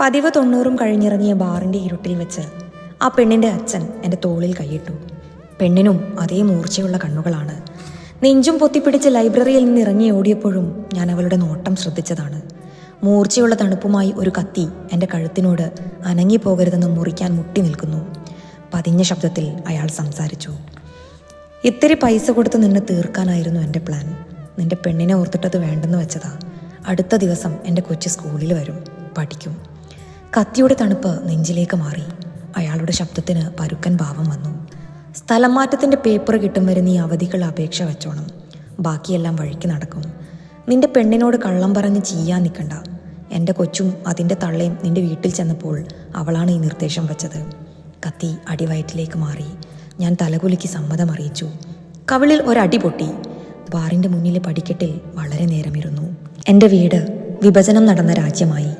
പതിവ് തൊണ്ണൂറും കഴിഞ്ഞിറങ്ങിയ ബാറിന്റെ ഇരുട്ടിൽ വെച്ച് ആ പെണ്ണിന്റെ അച്ഛൻ എന്റെ തോളിൽ കൈയിട്ടു. പെണ്ണിനും അതേ മൂർച്ചയുള്ള കണ്ണുകളാണ്. നെഞ്ചും പൊത്തിപ്പിടിച്ച് ലൈബ്രറിയിൽ നിന്ന് ഇറങ്ങി ഓടിയപ്പോഴും ഞാൻ അവളുടെ നോട്ടം ശ്രദ്ധിച്ചതാണ്. മൂർച്ചയുള്ള തണുപ്പുമായി ഒരു കത്തി എന്റെ കഴുത്തിനോട് അനങ്ങിപ്പോകരുതെന്ന് മുറിക്കാൻ മുട്ടി നിൽക്കുന്നു. പതിഞ്ഞ ശബ്ദത്തിൽ അയാൾ സംസാരിച്ചു. ഇത്തിരി പൈസ കൊടുത്ത് നിന്നെ തീർക്കാനായിരുന്നു എന്റെ പ്ലാൻ. നിന്റെ പെണ്ണിനെ ഓർത്തിട്ടത് വേണ്ടെന്ന് വെച്ചതാ. അടുത്ത ദിവസം എന്റെ കൊച്ചു സ്കൂളിൽ വരും. പഠിക്കും. കത്തിയുടെ തണുപ്പ് നെഞ്ചിലേക്ക് മാറി. അയാളുടെ ശബ്ദത്തിന് പരുക്കൻ ഭാവം വന്നു. സ്ഥലം മാറ്റത്തിന്റെ പേപ്പർ കിട്ടും വരെ നീ അവധികൾ അപേക്ഷ വെച്ചോണം. ബാക്കിയെല്ലാം വഴിക്ക് നടക്കും. നിന്റെ പെണ്ണിനോട് കള്ളം പറഞ്ഞ് ചെയ്യാൻ നിൽക്കണ്ട. എന്റെ കൊച്ചും അതിന്റെ തള്ളയും നിന്റെ വീട്ടിൽ ചെന്നപ്പോൾ അവളാണ് ഈ നിർദ്ദേശം വെച്ചത്. കത്തി അടിവയറ്റിലേക്ക് മാറി. ഞാൻ തലകുലുക്കി സമ്മതം അറിയിച്ചു കവിളിൽ ഒരടി പൊട്ടി. വാറിന്റെ മുന്നിലെ പടിക്കെട്ടിൽ വളരെ നേരമിരുന്നു. എന്റെ വീട് വിഭജനം നടന്ന രാജ്യമായി.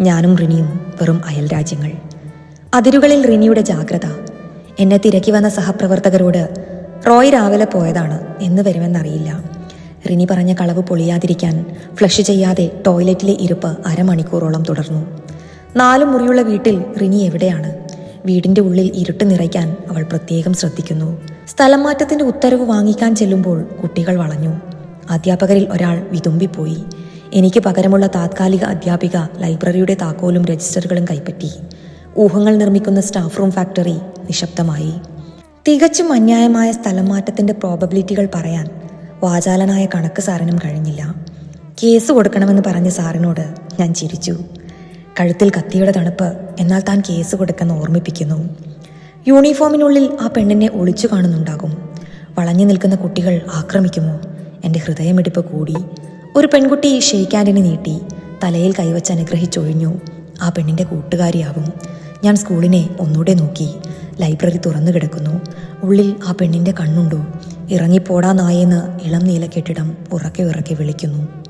ഞാനും റിനിയും വെറും അയൽ രാജ്യങ്ങൾ അതിരുകളിൽ റിനിയുടെ ജാഗ്രത എന്നെ തിരക്കി വന്ന സഹപ്രവർത്തകരോട് റോയ് രാവിലെ പോയതാണ് എന്ന് വരുമെന്നറിയില്ല. റിനി പറഞ്ഞ കളവ് പൊളിയാതിരിക്കാൻ ഫ്ലഷ് ചെയ്യാതെ ടോയ്ലറ്റിലെ ഇരിപ്പ് അരമണിക്കൂറോളം തുടർന്നു. നാലു മുറിയുള്ള വീട്ടിൽ റിനി എവിടെയാണ്? വീടിന്റെ ഉള്ളിൽ ഇരുട്ട് നിറയ്ക്കാൻ അവൾ പ്രത്യേകം ശ്രദ്ധിക്കുന്നു. സ്ഥലം മാറ്റത്തിന്റെ ഉത്തരവ് വാങ്ങിക്കാൻ ചെല്ലുമ്പോൾ കുട്ടികൾ വളഞ്ഞു. അധ്യാപകരിൽ ഒരാൾ വിതുമ്പിപ്പോയി. എനിക്ക് പകരമുള്ള താത്കാലിക അധ്യാപിക ലൈബ്രറിയുടെ താക്കോലും രജിസ്റ്ററുകളും കൈപ്പറ്റി. ഊഹങ്ങൾ നിർമ്മിക്കുന്ന സ്റ്റാഫ് റൂം ഫാക്ടറി നിശബ്ദമായി. തികച്ചും അന്യായമായ സ്ഥലം മാറ്റത്തിന്റെ പ്രോബബിലിറ്റികൾ പറയാൻ വാചാലനായ കണക്ക് സാറിനും കഴിഞ്ഞില്ല. കേസ് കൊടുക്കണമെന്ന് പറഞ്ഞ സാറിനോട് ഞാൻ ചിരിച്ചു. കഴുത്തിൽ കത്തിയുടെ തണുപ്പ് എന്നാൽ താൻ കേസ് കൊടുക്കെന്ന് ഓർമ്മിപ്പിക്കുന്നു. യൂണിഫോമിനുള്ളിൽ ആ പെണ്ണിനെ ഒളിച്ചു കാണുന്നുണ്ടാകും. വളഞ്ഞു നിൽക്കുന്ന കുട്ടികൾ ആക്രമിക്കുമോ? എന്റെ ഹൃദയമിടിപ്പ് കൂടി. ഒരു പെൺകുട്ടി ഷെയ്ക്കാൻഡിനെ നീട്ടി തലയിൽ കൈവച്ച് അനുഗ്രഹിച്ചൊഴിഞ്ഞു. ആ പെണ്ണിന്റെ കൂട്ടുകാരിയാകും. ഞാൻ സ്കൂളിനെ ഒന്നുകൂടെ നോക്കി. ലൈബ്രറി തുറന്നു കിടക്കുന്നു. ഉള്ളിൽ ആ പെണ്ണിന്റെ കണ്ണുണ്ടോ? ഇറങ്ങിപ്പോടാ നായെന്ന് ഇളം നീല കെട്ടിടം ഉറക്കെ ഉറക്കെ വിളിക്കുന്നു.